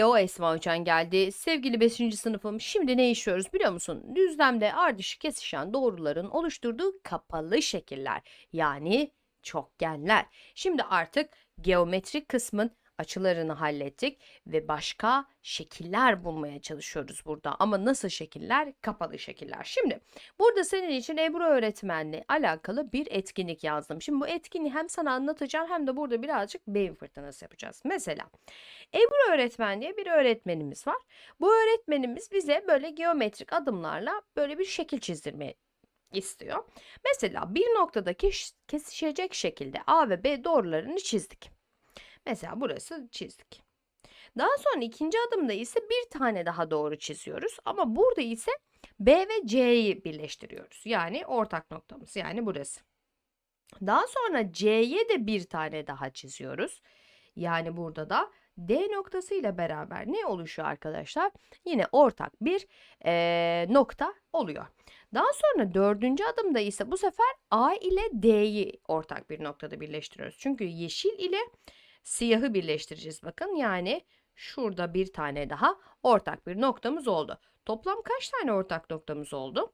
Hello Esma Hocam geldi. Sevgili 5. sınıfım şimdi ne işliyoruz biliyor musun? Düzlemde ardışık kesişen doğruların oluşturduğu kapalı şekiller yani çokgenler. Şimdi artık geometrik kısmın açılarını hallettik ve başka şekiller bulmaya çalışıyoruz burada. Ama nasıl şekiller? Kapalı şekiller. Şimdi burada senin için Ebru öğretmenle alakalı bir etkinlik yazdım. Şimdi bu etkinliği hem sana anlatacağım hem de burada birazcık beyin fırtınası yapacağız. Mesela Ebru öğretmen diye bir öğretmenimiz var. Bu öğretmenimiz bize böyle geometrik adımlarla böyle bir şekil çizdirmeyi istiyor. Mesela bir noktada keş- kesişecek şekilde A ve B doğrularını çizdik. Mesela burası çizdik. Daha sonra ikinci adımda ise bir tane daha doğru çiziyoruz. Ama burada ise B ve C'yi birleştiriyoruz. Yani ortak noktamız yani burası. Daha sonra C'ye de bir tane daha çiziyoruz. Yani burada da D noktası ile beraber ne oluşuyor arkadaşlar? Yine ortak bir eee, nokta oluyor. Daha sonra dördüncü adımda ise bu sefer A ile D'yi ortak bir noktada birleştiriyoruz. Çünkü yeşil ile siyahı birleştireceğiz bakın. Yani şurada bir tane daha ortak bir noktamız oldu. Toplam kaç tane ortak noktamız oldu?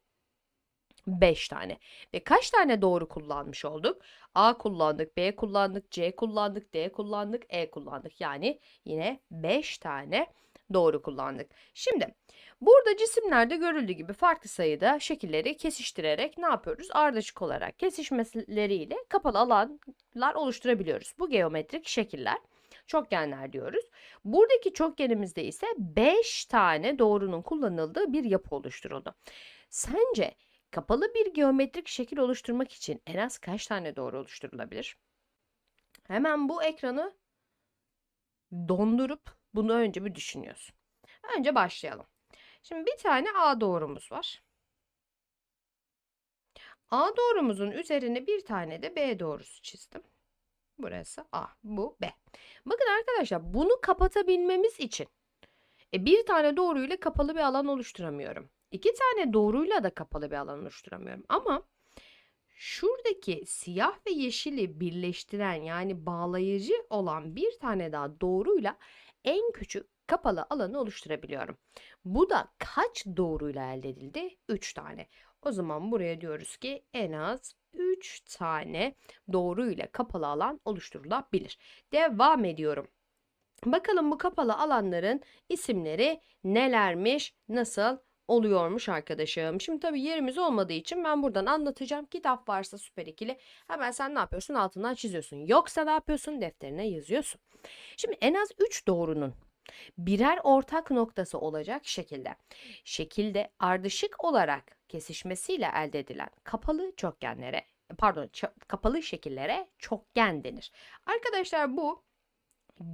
5 tane. Ve kaç tane doğru kullanmış olduk? A kullandık, B kullandık, C kullandık, D kullandık, E kullandık. Yani yine 5 tane doğru kullandık. Şimdi burada cisimlerde görüldüğü gibi farklı sayıda şekilleri kesiştirerek ne yapıyoruz? Ardışık olarak kesişmeleriyle kapalı alanlar oluşturabiliyoruz. Bu geometrik şekiller çokgenler diyoruz. Buradaki çokgenimizde ise 5 tane doğrunun kullanıldığı bir yapı oluşturuldu. Sence kapalı bir geometrik şekil oluşturmak için en az kaç tane doğru oluşturulabilir? Hemen bu ekranı dondurup bunu önce bir düşünüyorsun. Önce başlayalım. Şimdi bir tane A doğrumuz var. A doğrumuzun üzerine bir tane de B doğrusu çizdim. Burası A, bu B. Bakın arkadaşlar bunu kapatabilmemiz için e, bir tane doğruyla kapalı bir alan oluşturamıyorum. İki tane doğruyla da kapalı bir alan oluşturamıyorum. Ama şuradaki siyah ve yeşili birleştiren yani bağlayıcı olan bir tane daha doğruyla en küçük kapalı alanı oluşturabiliyorum. Bu da kaç doğruyla elde edildi? 3 tane. O zaman buraya diyoruz ki en az 3 tane doğruyla kapalı alan oluşturulabilir. Devam ediyorum. Bakalım bu kapalı alanların isimleri nelermiş, nasıl oluyormuş arkadaşım. Şimdi tabii yerimiz olmadığı için ben buradan anlatacağım. Kitap varsa süper ikili hemen sen ne yapıyorsun? Altından çiziyorsun. Yoksa ne yapıyorsun? Defterine yazıyorsun. Şimdi en az 3 doğrunun birer ortak noktası olacak şekilde şekilde ardışık olarak kesişmesiyle elde edilen kapalı çokgenlere pardon kapalı şekillere çokgen denir. Arkadaşlar bu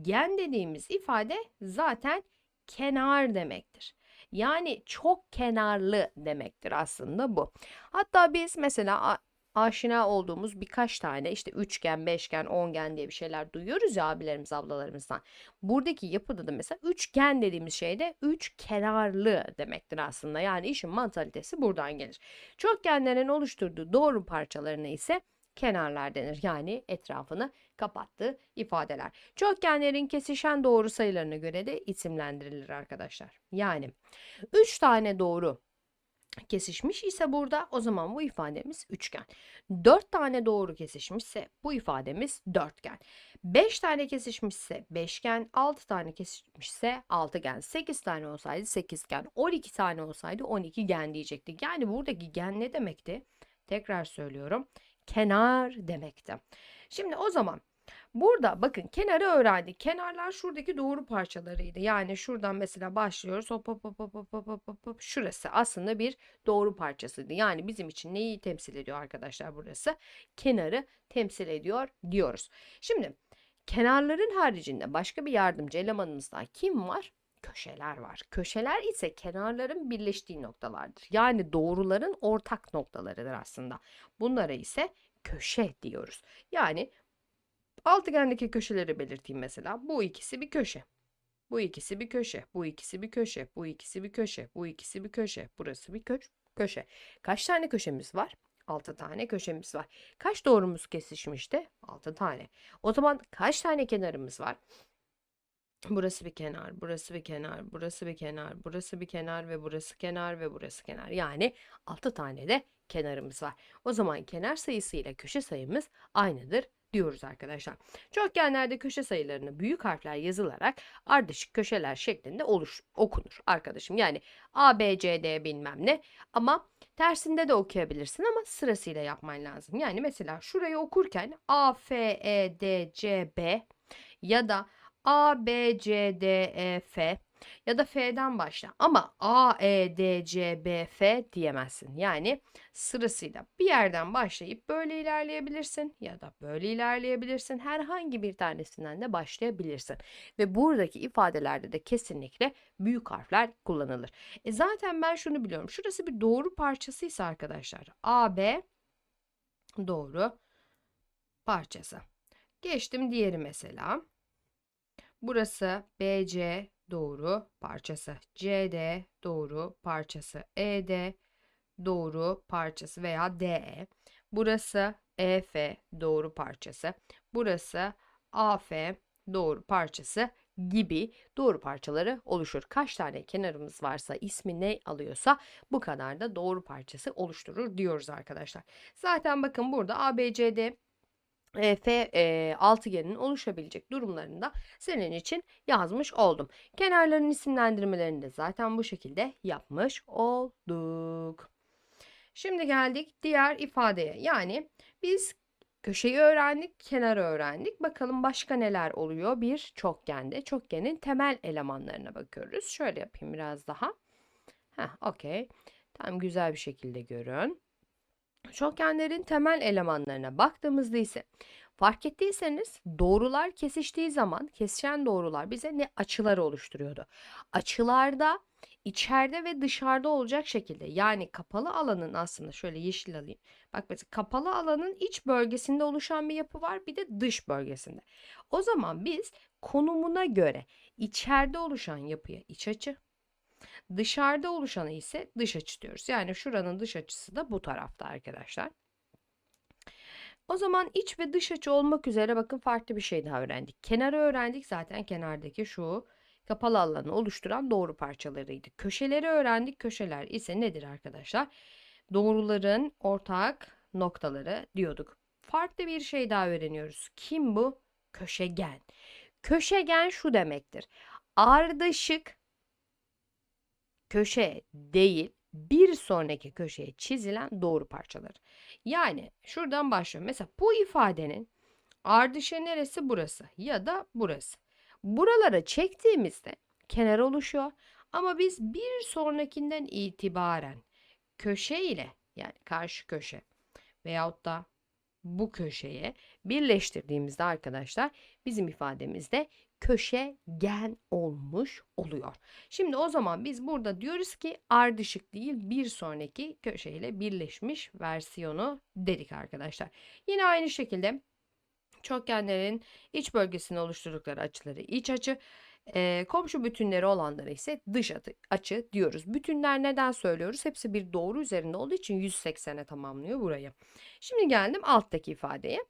gen dediğimiz ifade zaten kenar demektir. Yani çok kenarlı demektir aslında bu. Hatta biz mesela aşina olduğumuz birkaç tane işte üçgen, beşgen, ongen diye bir şeyler duyuyoruz ya abilerimiz, ablalarımızdan. Buradaki yapıda da mesela üçgen dediğimiz şey de üç kenarlı demektir aslında. Yani işin mantalitesi buradan gelir. Çokgenlerin oluşturduğu doğru parçalarına ise kenarlar denir. Yani etrafını kapattığı ifadeler. Çokgenlerin kesişen doğru sayılarına göre de isimlendirilir arkadaşlar. Yani 3 tane doğru kesişmiş ise burada o zaman bu ifademiz üçgen. 4 tane doğru kesişmişse bu ifademiz dörtgen. 5 tane kesişmişse beşgen, 6 tane kesişmişse altıgen, 8 tane olsaydı sekizgen, 12 tane olsaydı 12 gen diyecektik. Yani buradaki gen ne demekti? Tekrar söylüyorum. Kenar demekti. Şimdi o zaman Burada bakın kenarı öğrendik. Kenarlar şuradaki doğru parçalarıydı. Yani şuradan mesela başlıyoruz. Hop hop hop hop hop hop hop hop. Şurası aslında bir doğru parçasıydı. Yani bizim için neyi temsil ediyor arkadaşlar burası? Kenarı temsil ediyor diyoruz. Şimdi kenarların haricinde başka bir yardımcı elemanımız daha kim var? Köşeler var. Köşeler ise kenarların birleştiği noktalardır. Yani doğruların ortak noktalarıdır aslında. Bunlara ise köşe diyoruz. Yani Altıgendeki köşeleri belirteyim mesela. Bu ikisi bir köşe. Bu ikisi bir köşe. Bu ikisi bir köşe. Bu ikisi bir köşe. Bu ikisi bir köşe. Burası bir kö- köşe. Kaç tane köşemiz var? 6 tane köşemiz var. Kaç doğrumuz kesişmişti? 6 tane. O zaman kaç tane kenarımız var? Burası bir kenar, burası bir kenar, burası bir kenar, burası bir kenar ve burası kenar ve burası kenar. Yani 6 tane de kenarımız var. O zaman kenar sayısı ile köşe sayımız aynıdır diyoruz arkadaşlar. Çokgenlerde köşe sayılarını büyük harfler yazılarak ardışık köşeler şeklinde oluş, okunur arkadaşım. Yani A, B, C, D bilmem ne ama tersinde de okuyabilirsin ama sırasıyla yapman lazım. Yani mesela şurayı okurken A, F, E, D, C, B ya da A, B, C, D, E, F ya da F'den başla. Ama A, E, D, C, B, F diyemezsin. Yani sırasıyla bir yerden başlayıp böyle ilerleyebilirsin ya da böyle ilerleyebilirsin. Herhangi bir tanesinden de başlayabilirsin. Ve buradaki ifadelerde de kesinlikle büyük harfler kullanılır. E zaten ben şunu biliyorum. Şurası bir doğru parçasıysa arkadaşlar. A, B doğru parçası. Geçtim diğeri mesela. Burası BC doğru parçası. CD doğru parçası. ED doğru parçası veya DE. Burası EF doğru parçası. Burası AF doğru parçası gibi doğru parçaları oluşur. Kaç tane kenarımız varsa ismi ne alıyorsa bu kadar da doğru parçası oluşturur diyoruz arkadaşlar. Zaten bakın burada ABCD e, F e, altıgenin oluşabilecek durumlarında senin için yazmış oldum. Kenarların isimlendirmelerini de zaten bu şekilde yapmış olduk. Şimdi geldik diğer ifadeye. Yani biz köşeyi öğrendik, kenarı öğrendik. Bakalım başka neler oluyor bir çokgende. Çokgenin temel elemanlarına bakıyoruz. Şöyle yapayım biraz daha. Heh, okey. Tam güzel bir şekilde görün. Çokgenlerin temel elemanlarına baktığımızda ise fark ettiyseniz doğrular kesiştiği zaman kesişen doğrular bize ne açılar oluşturuyordu. Açılarda içeride ve dışarıda olacak şekilde yani kapalı alanın aslında şöyle yeşil alayım. Bak mesela kapalı alanın iç bölgesinde oluşan bir yapı var bir de dış bölgesinde. O zaman biz konumuna göre içeride oluşan yapıya iç açı, Dışarıda oluşanı ise dış açı diyoruz. Yani şuranın dış açısı da bu tarafta arkadaşlar. O zaman iç ve dış açı olmak üzere bakın farklı bir şey daha öğrendik. Kenarı öğrendik zaten kenardaki şu kapalı alanı oluşturan doğru parçalarıydı. Köşeleri öğrendik. Köşeler ise nedir arkadaşlar? Doğruların ortak noktaları diyorduk. Farklı bir şey daha öğreniyoruz. Kim bu? Köşegen. Köşegen şu demektir. Ardışık köşe değil bir sonraki köşeye çizilen doğru parçalar. Yani şuradan başlıyorum. Mesela bu ifadenin ardışı neresi burası ya da burası. Buralara çektiğimizde kenar oluşuyor. Ama biz bir sonrakinden itibaren köşe ile yani karşı köşe veyahut da bu köşeye birleştirdiğimizde arkadaşlar bizim ifademizde köşegen olmuş oluyor. Şimdi o zaman biz burada diyoruz ki ardışık değil bir sonraki köşeyle birleşmiş versiyonu dedik arkadaşlar. Yine aynı şekilde çokgenlerin iç bölgesini oluşturdukları açıları iç açı, e, komşu bütünleri olanları ise dış açı diyoruz. Bütünler neden söylüyoruz? Hepsi bir doğru üzerinde olduğu için 180'e tamamlıyor burayı. Şimdi geldim alttaki ifadeye.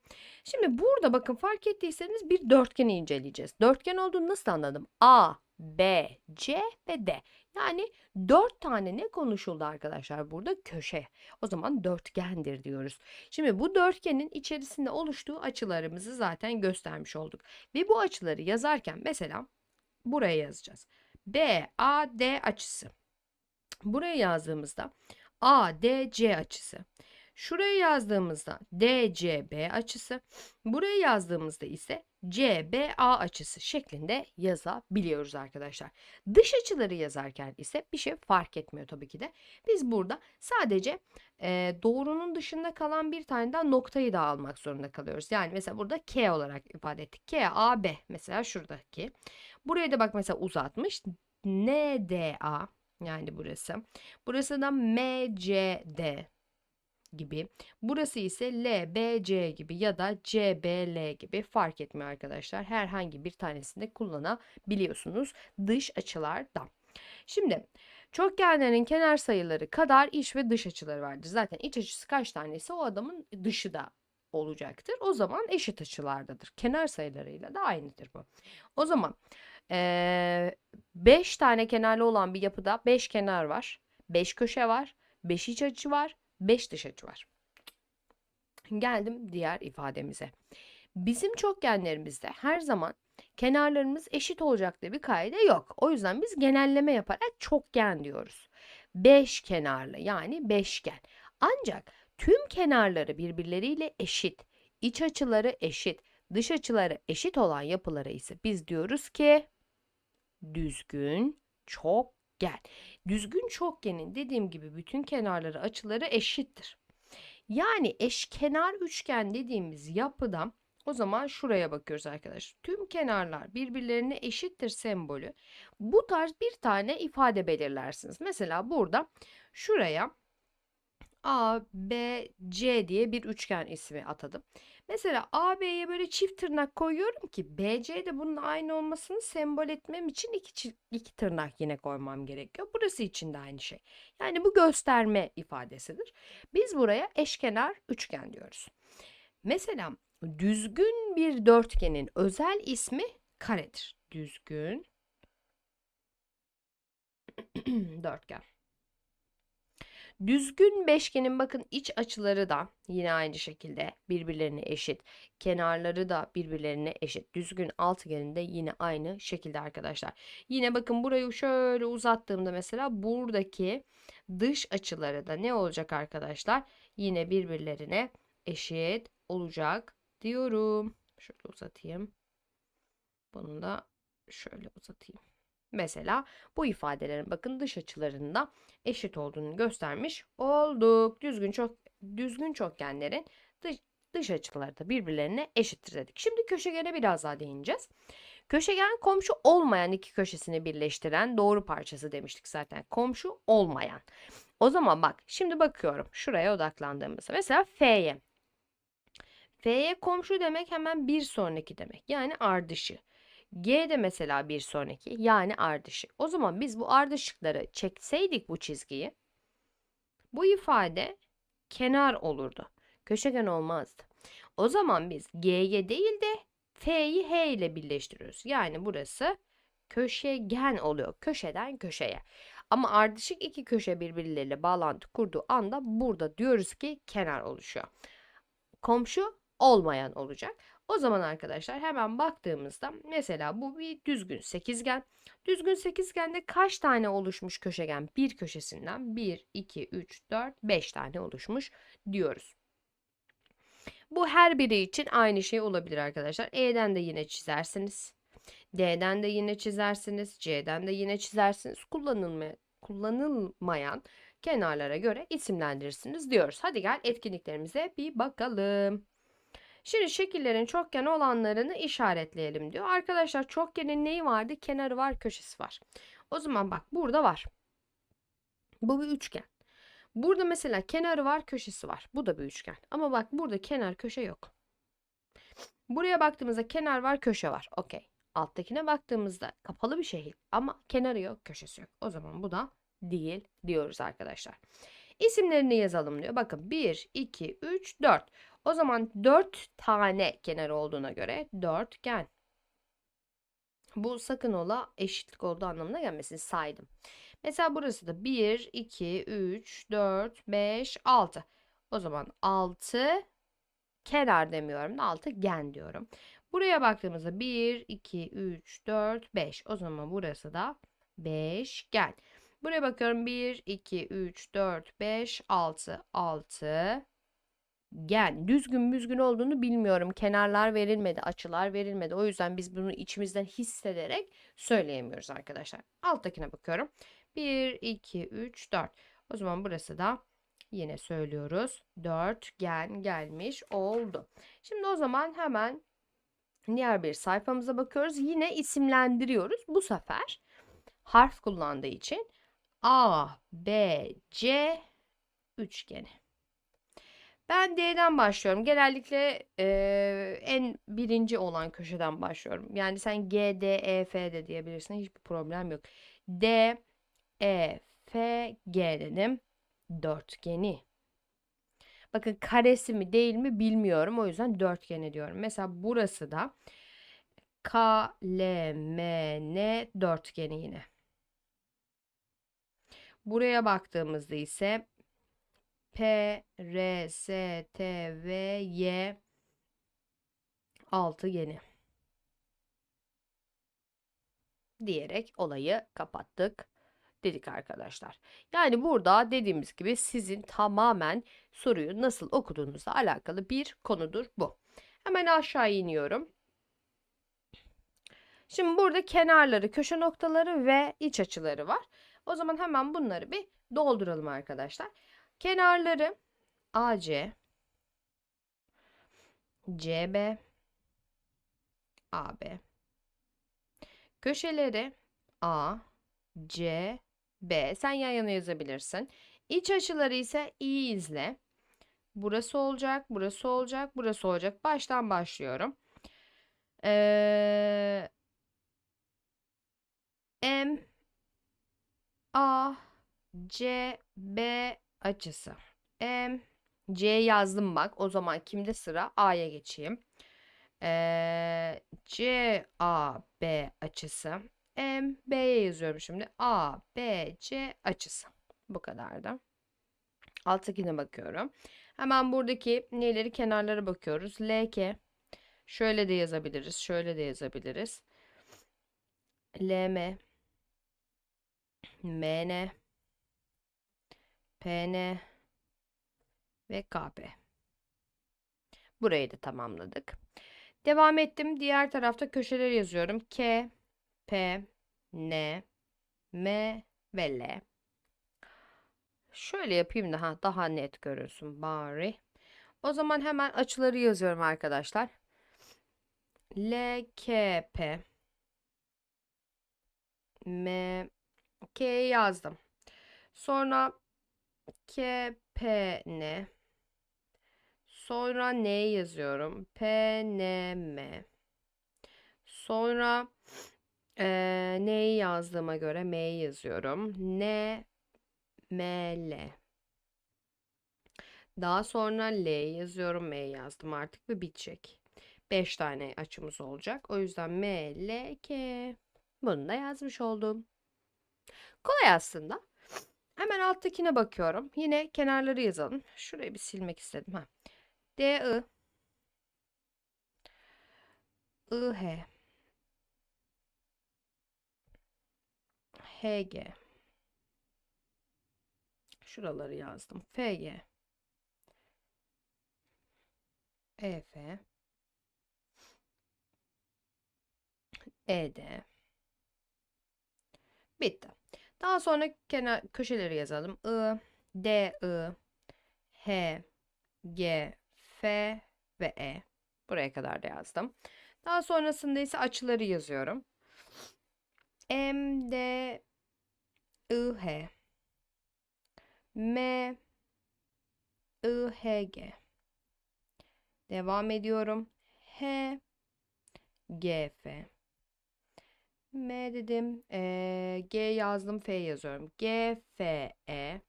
Şimdi burada bakın fark ettiyseniz bir dörtgeni inceleyeceğiz. Dörtgen olduğunu nasıl anladım? A, B, C ve D. Yani dört tane ne konuşuldu arkadaşlar burada? Köşe. O zaman dörtgendir diyoruz. Şimdi bu dörtgenin içerisinde oluştuğu açılarımızı zaten göstermiş olduk. Ve bu açıları yazarken mesela buraya yazacağız. B, A, D açısı. Buraya yazdığımızda A, D, C açısı. Şuraya yazdığımızda DCB açısı, buraya yazdığımızda ise CBA açısı şeklinde yazabiliyoruz arkadaşlar. Dış açıları yazarken ise bir şey fark etmiyor tabii ki de. Biz burada sadece e, doğrunun dışında kalan bir tane daha noktayı da almak zorunda kalıyoruz. Yani mesela burada K olarak ifade ettik. K, A, B mesela şuradaki. Buraya da bak mesela uzatmış. NDA yani burası. Burası da MCD gibi. Burası ise LBC gibi ya da CBL gibi fark etmiyor arkadaşlar. Herhangi bir tanesinde kullanabiliyorsunuz dış açılardan. Şimdi çokgenlerin kenar sayıları kadar iç ve dış açıları vardır. Zaten iç açısı kaç tanesi o adamın dışı da olacaktır. O zaman eşit açılardadır. Kenar sayılarıyla da aynıdır bu. O zaman 5 tane kenarlı olan bir yapıda 5 kenar var. 5 köşe var. 5 iç açı var. 5 dış açı var. Geldim diğer ifademize. Bizim çokgenlerimizde her zaman kenarlarımız eşit olacak diye bir kaide yok. O yüzden biz genelleme yaparak çokgen diyoruz. 5 kenarlı yani beşgen. Ancak tüm kenarları birbirleriyle eşit, iç açıları eşit, dış açıları eşit olan yapılara ise biz diyoruz ki düzgün çokgen. Düzgün çokgenin dediğim gibi bütün kenarları açıları eşittir. Yani eşkenar üçgen dediğimiz yapıda o zaman şuraya bakıyoruz arkadaşlar. Tüm kenarlar birbirlerine eşittir sembolü. Bu tarz bir tane ifade belirlersiniz. Mesela burada şuraya A, B, C diye bir üçgen ismi atadım. Mesela AB'ye böyle çift tırnak koyuyorum ki BC de bunun aynı olmasını sembol etmem için iki, iki tırnak yine koymam gerekiyor. Burası için de aynı şey. Yani bu gösterme ifadesidir. Biz buraya eşkenar üçgen diyoruz. Mesela düzgün bir dörtgenin özel ismi karedir. Düzgün dörtgen. Düzgün beşgenin bakın iç açıları da yine aynı şekilde birbirlerine eşit. Kenarları da birbirlerine eşit. Düzgün altıgenin de yine aynı şekilde arkadaşlar. Yine bakın burayı şöyle uzattığımda mesela buradaki dış açıları da ne olacak arkadaşlar? Yine birbirlerine eşit olacak diyorum. Şöyle uzatayım. Bunu da şöyle uzatayım. Mesela bu ifadelerin bakın dış açılarında eşit olduğunu göstermiş olduk. Düzgün çok düzgün çokgenlerin dış, dış açıları da birbirlerine eşittir dedik. Şimdi köşegene biraz daha değineceğiz. Köşegen komşu olmayan iki köşesini birleştiren doğru parçası demiştik zaten. Komşu olmayan. O zaman bak şimdi bakıyorum şuraya odaklandığımızda. Mesela F'ye. F'ye komşu demek hemen bir sonraki demek. Yani ardışı. G de mesela bir sonraki yani ardışık. O zaman biz bu ardışıkları çekseydik bu çizgiyi bu ifade kenar olurdu. Köşegen olmazdı. O zaman biz G'ye değil de F'yi H ile birleştiriyoruz. Yani burası köşegen oluyor. Köşeden köşeye. Ama ardışık iki köşe birbirleriyle bağlantı kurduğu anda burada diyoruz ki kenar oluşuyor. Komşu olmayan olacak. O zaman arkadaşlar hemen baktığımızda mesela bu bir düzgün sekizgen. Düzgün sekizgende kaç tane oluşmuş köşegen? Bir köşesinden 1, 2, 3, 4, 5 tane oluşmuş diyoruz. Bu her biri için aynı şey olabilir arkadaşlar. E'den de yine çizersiniz. D'den de yine çizersiniz. C'den de yine çizersiniz. Kullanılma, kullanılmayan kenarlara göre isimlendirirsiniz diyoruz. Hadi gel etkinliklerimize bir bakalım. Şimdi şekillerin çokgen olanlarını işaretleyelim diyor. Arkadaşlar çokgenin neyi vardı? Kenarı var, köşesi var. O zaman bak burada var. Bu bir üçgen. Burada mesela kenarı var, köşesi var. Bu da bir üçgen. Ama bak burada kenar, köşe yok. Buraya baktığımızda kenar var, köşe var. Okey. Alttakine baktığımızda kapalı bir şehir ama kenarı yok, köşesi yok. O zaman bu da değil diyoruz arkadaşlar. İsimlerini yazalım diyor. Bakın 1, 2, 3, 4. O zaman 4 tane kenar olduğuna göre dörtgen. Bu sakın ola eşitlik olduğu anlamına gelmesin saydım. Mesela burası da 1, 2, 3, 4, 5, 6. O zaman 6 kenar demiyorum da 6 gen diyorum. Buraya baktığımızda 1, 2, 3, 4, 5. O zaman burası da 5 gen. Buraya bakıyorum 1, 2, 3, 4, 5, 6, 6 gen. Düzgün müzgün olduğunu bilmiyorum. Kenarlar verilmedi, açılar verilmedi. O yüzden biz bunu içimizden hissederek söyleyemiyoruz arkadaşlar. Alttakine bakıyorum. 1, 2, 3, 4. O zaman burası da yine söylüyoruz. 4 gen gelmiş oldu. Şimdi o zaman hemen diğer bir sayfamıza bakıyoruz. Yine isimlendiriyoruz. Bu sefer harf kullandığı için A, B, C üçgeni. Ben D'den başlıyorum. Genellikle e, en birinci olan köşeden başlıyorum. Yani sen G, D, E, F de diyebilirsin. Hiçbir problem yok. D, E, F, G dedim. Dörtgeni. Bakın karesi mi değil mi bilmiyorum. O yüzden dörtgeni diyorum. Mesela burası da KLMN dörtgeni yine. Buraya baktığımızda ise P, R, S, T, V, Y altıgeni diyerek olayı kapattık dedik arkadaşlar. Yani burada dediğimiz gibi sizin tamamen soruyu nasıl okuduğunuzla alakalı bir konudur bu. Hemen aşağı iniyorum. Şimdi burada kenarları, köşe noktaları ve iç açıları var. O zaman hemen bunları bir dolduralım arkadaşlar. Kenarları AC, CB, AB. Köşeleri A, C, B. Sen yan yana yazabilirsin. İç açıları ise iyi izle. Burası olacak, burası olacak, burası olacak. Baştan başlıyorum. Ee, M, A, C, B açısı. M, C yazdım bak. O zaman kimde sıra? A'ya geçeyim. Ee, C, A, B açısı. M, B'ye yazıyorum şimdi. A, B, C açısı. Bu kadar da. Alttakine bakıyorum. Hemen buradaki neleri kenarlara bakıyoruz. LK. Şöyle de yazabiliriz. Şöyle de yazabiliriz. LM. MN. PN. Ve KP. Burayı da tamamladık. Devam ettim. Diğer tarafta köşeleri yazıyorum. K, P, N, M ve L. Şöyle yapayım da ha, daha net görürsün bari. O zaman hemen açıları yazıyorum arkadaşlar. L, K, P, M, K yazdım. Sonra K, P, N. Sonra N yazıyorum. P, N, M. Sonra e, N'yi yazdığıma göre M'yi yazıyorum. N, M, L. Daha sonra L yazıyorum. M yazdım artık ve bitecek. 5 tane açımız olacak. O yüzden M, L, K. Bunu da yazmış oldum. Kolay aslında. Hemen alttakine bakıyorum. Yine kenarları yazalım. Şurayı bir silmek istedim. Ha. D, I. I, H. H, G. Şuraları yazdım. F, G. E, F. E, D. Bitti. Daha sonra kenar köşeleri yazalım. I, D, I, H, G, F ve E. Buraya kadar da yazdım. Daha sonrasında ise açıları yazıyorum. M, D, I, H. M, I, H, G. Devam ediyorum. H, G, F. M dedim. Ee, G yazdım. F yazıyorum. G, F, E.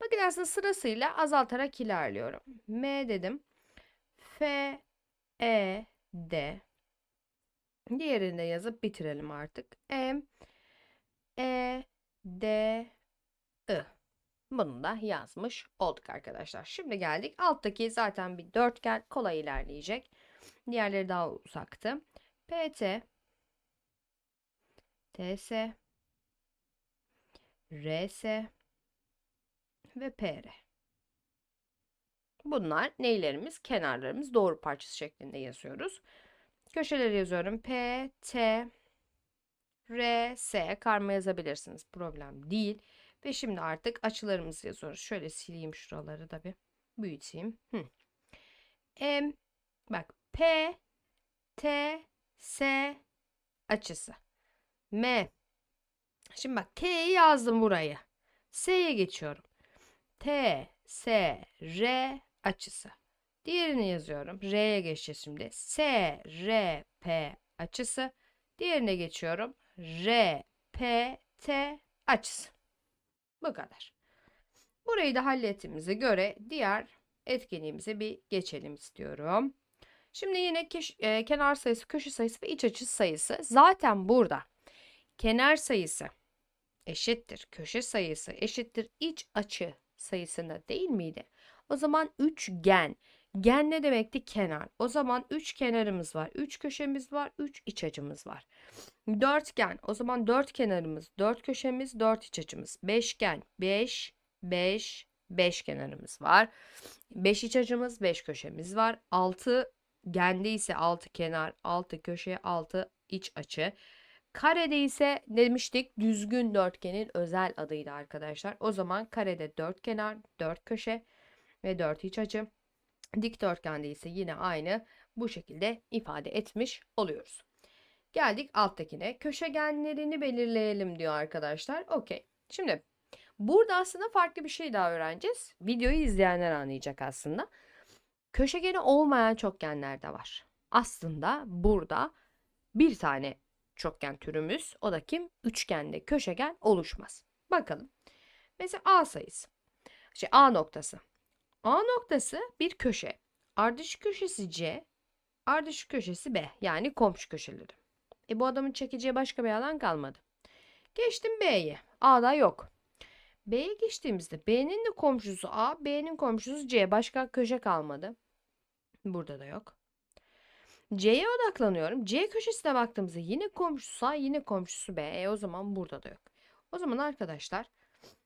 Bakın aslında sırasıyla azaltarak ilerliyorum. M dedim. F, E, D. Diğerini de yazıp bitirelim artık. M, E, D, I. Bunu da yazmış olduk arkadaşlar. Şimdi geldik. Alttaki zaten bir dörtgen kolay ilerleyecek. Diğerleri daha uzaktı. PT, TS, RS ve PR. Bunlar neylerimiz? Kenarlarımız doğru parçası şeklinde yazıyoruz. Köşeleri yazıyorum. P, T, R, S. Karma yazabilirsiniz. Problem değil. Ve şimdi artık açılarımızı yazıyoruz. Şöyle sileyim şuraları da bir büyüteyim. Hı. M, bak P, T, S açısı. M. Şimdi bak T'yi yazdım buraya. S'ye geçiyorum. T, S, R açısı. Diğerini yazıyorum. R'ye geçeceğiz şimdi. S, R, P açısı. Diğerine geçiyorum. R, P, T açısı. Bu kadar. Burayı da hallettiğimize göre diğer etkinliğimize bir geçelim istiyorum. Şimdi yine keş- e, kenar sayısı, köşe sayısı ve iç açı sayısı. Zaten burada kenar sayısı eşittir. Köşe sayısı eşittir. iç açı sayısında değil miydi? O zaman üçgen. Gen ne demekti? Kenar. O zaman üç kenarımız var. Üç köşemiz var. Üç iç açımız var. Dörtgen. O zaman dört kenarımız, dört köşemiz, dört iç açımız. Beşgen. Beş, beş, beş kenarımız var. Beş iç açımız, beş köşemiz var. Altı gende ise altı kenar, altı köşe, altı iç açı. Karede ise demiştik düzgün dörtgenin özel adıydı arkadaşlar. O zaman karede dört kenar, dört köşe ve dört iç açı. Dikdörtgende ise yine aynı bu şekilde ifade etmiş oluyoruz. Geldik alttakine. Köşegenlerini belirleyelim diyor arkadaşlar. Okey. Şimdi burada aslında farklı bir şey daha öğreneceğiz. Videoyu izleyenler anlayacak aslında. Köşegeni olmayan çokgenler de var. Aslında burada bir tane çokgen türümüz. O da kim? Üçgende köşegen oluşmaz. Bakalım. Mesela A sayısı. Şey A noktası. A noktası bir köşe. Ardışık köşesi C. Ardışık köşesi B. Yani komşu köşeleri. E bu adamın çekeceği başka bir alan kalmadı. Geçtim B'ye. A'da yok. B'ye geçtiğimizde B'nin de komşusu A, B'nin komşusu C. Başka köşe kalmadı. Burada da yok. C'ye odaklanıyorum. C köşesine baktığımızda yine komşusu A, yine komşusu B. E o zaman burada da yok. O zaman arkadaşlar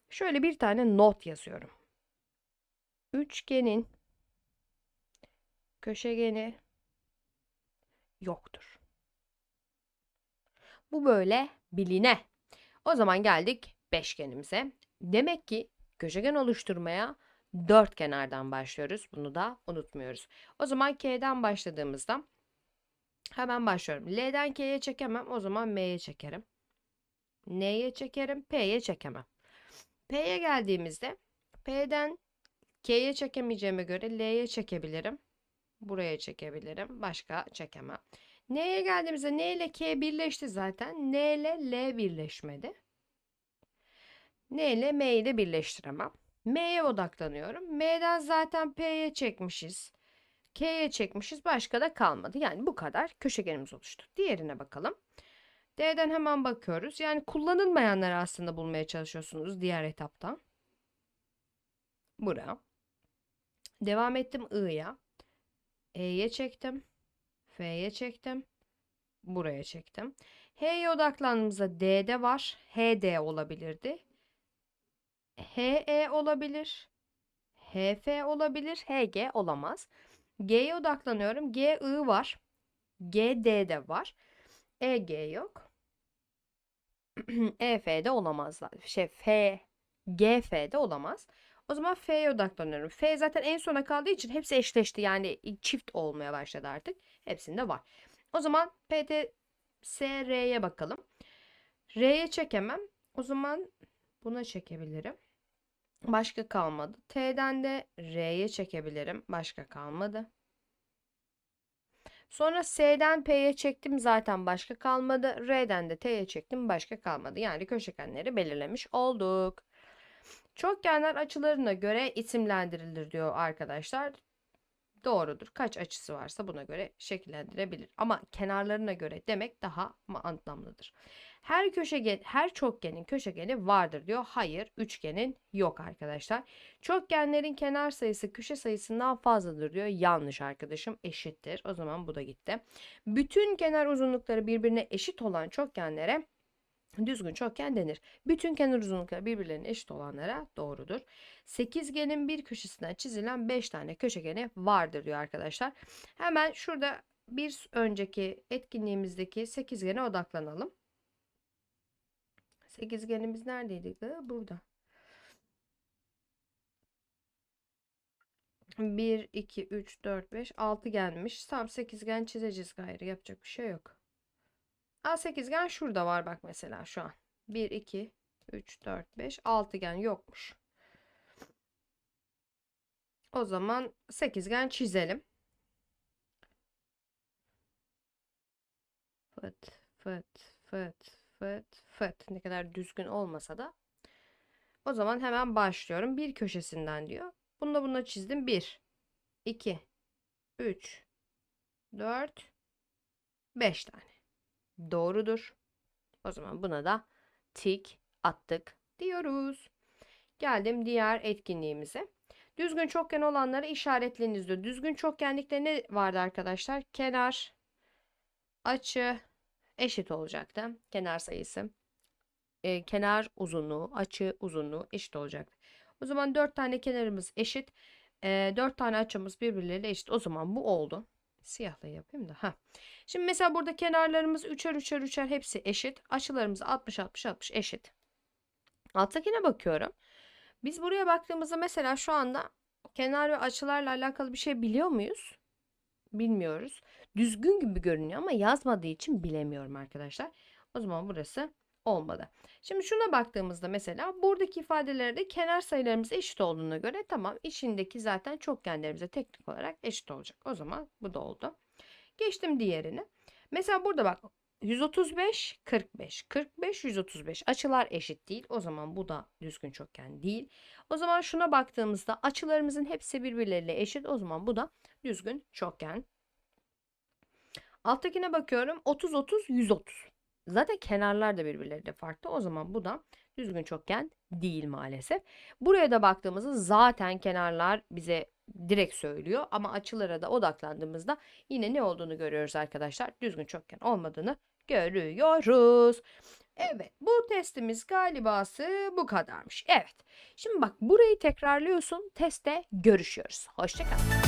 şöyle bir tane not yazıyorum. Üçgenin köşegeni yoktur. Bu böyle biline. O zaman geldik beşgenimize. Demek ki köşegen oluşturmaya dört kenardan başlıyoruz. Bunu da unutmuyoruz. O zaman K'den başladığımızda hemen başlıyorum. L'den K'ye çekemem. O zaman M'ye çekerim. N'ye çekerim. P'ye çekemem. P'ye geldiğimizde P'den K'ye çekemeyeceğime göre L'ye çekebilirim. Buraya çekebilirim. Başka çekemem. N'ye geldiğimizde N ile K birleşti zaten. N ile L birleşmedi. N ile M'yi de birleştiremem. M'ye odaklanıyorum. M'den zaten P'ye çekmişiz. K'ye çekmişiz. Başka da kalmadı. Yani bu kadar köşegenimiz oluştu. Diğerine bakalım. D'den hemen bakıyoruz. Yani kullanılmayanları aslında bulmaya çalışıyorsunuz diğer etapta. Buraya. Devam ettim I'ya. E'ye çektim. F'ye çektim. Buraya çektim. H'ye odaklandığımızda D'de var. HD olabilirdi. HE olabilir. HF olabilir. HG olamaz. G'ye odaklanıyorum. G, I var. GD'de var. EG yok. EF'de olamazlar. Şey F, GF'de olamaz. O zaman F'ye odaklanıyorum. F zaten en sona kaldığı için hepsi eşleşti. Yani çift olmaya başladı artık. Hepsinde var. O zaman PT SR'ye bakalım. R'ye çekemem. O zaman buna çekebilirim. Başka kalmadı. T'den de R'ye çekebilirim. Başka kalmadı. Sonra S'den P'ye çektim zaten başka kalmadı. R'den de T'ye çektim başka kalmadı. Yani köşegenleri belirlemiş olduk. Çokgenler açılarına göre isimlendirilir diyor arkadaşlar. Doğrudur. Kaç açısı varsa buna göre şekillendirebilir. Ama kenarlarına göre demek daha anlamlıdır. Her köşegen, her çokgenin köşegeni vardır diyor. Hayır, üçgenin yok arkadaşlar. Çokgenlerin kenar sayısı köşe sayısından fazladır diyor. Yanlış arkadaşım. Eşittir. O zaman bu da gitti. Bütün kenar uzunlukları birbirine eşit olan çokgenlere düzgün çokgen denir. Bütün kenar uzunlukları birbirlerine eşit olanlara doğrudur. Sekizgenin bir köşesinden çizilen 5 tane köşegeni vardır diyor arkadaşlar. Hemen şurada bir önceki etkinliğimizdeki sekizgene odaklanalım. Sekizgenimiz neredeydi? Burada. 1, 2, 3, 4, 5, 6 gelmiş. Tam sekizgen çizeceğiz gayrı. Yapacak bir şey yok. A sekizgen şurada var bak mesela şu an. 1, 2, 3, 4, 5, altıgen yokmuş. O zaman sekizgen çizelim. Fıt, fıt, fıt, fıt, fıt. Ne kadar düzgün olmasa da. O zaman hemen başlıyorum. Bir köşesinden diyor. Bunu da bununla çizdim. 1, 2, 3, 4, 5 tane. Doğrudur. O zaman buna da tik attık diyoruz. Geldim diğer etkinliğimize. Düzgün çokgen olanları işaretleyiniz diyor. Düzgün çokgenlikte ne vardı arkadaşlar? Kenar, açı eşit olacaktı. Kenar sayısı. e, kenar uzunluğu, açı uzunluğu eşit olacaktı. O zaman 4 tane kenarımız eşit. E, 4 tane açımız birbirleriyle eşit. O zaman bu oldu. Siyahla yapayım da. Ha. Şimdi mesela burada kenarlarımız 3'er 3'er 3'er hepsi eşit. Açılarımız 60 60 60 eşit. Alttakine bakıyorum. Biz buraya baktığımızda mesela şu anda kenar ve açılarla alakalı bir şey biliyor muyuz? Bilmiyoruz. Düzgün gibi görünüyor ama yazmadığı için bilemiyorum arkadaşlar. O zaman burası olmadı. Şimdi şuna baktığımızda mesela buradaki ifadelerde kenar sayılarımız eşit olduğuna göre tamam içindeki zaten çokgenlerimize teknik olarak eşit olacak. O zaman bu da oldu. Geçtim diğerine. Mesela burada bak 135, 45, 45, 135 açılar eşit değil. O zaman bu da düzgün çokgen değil. O zaman şuna baktığımızda açılarımızın hepsi birbirleriyle eşit. O zaman bu da düzgün çokgen. Alttakine bakıyorum 30, 30, 130. Zaten kenarlar da birbirleriyle farklı. O zaman bu da düzgün çokgen değil maalesef. Buraya da baktığımızda zaten kenarlar bize direkt söylüyor ama açılara da odaklandığımızda yine ne olduğunu görüyoruz arkadaşlar. Düzgün çokgen olmadığını görüyoruz. Evet bu testimiz galibası bu kadarmış. Evet şimdi bak burayı tekrarlıyorsun testte görüşüyoruz. Hoşçakal.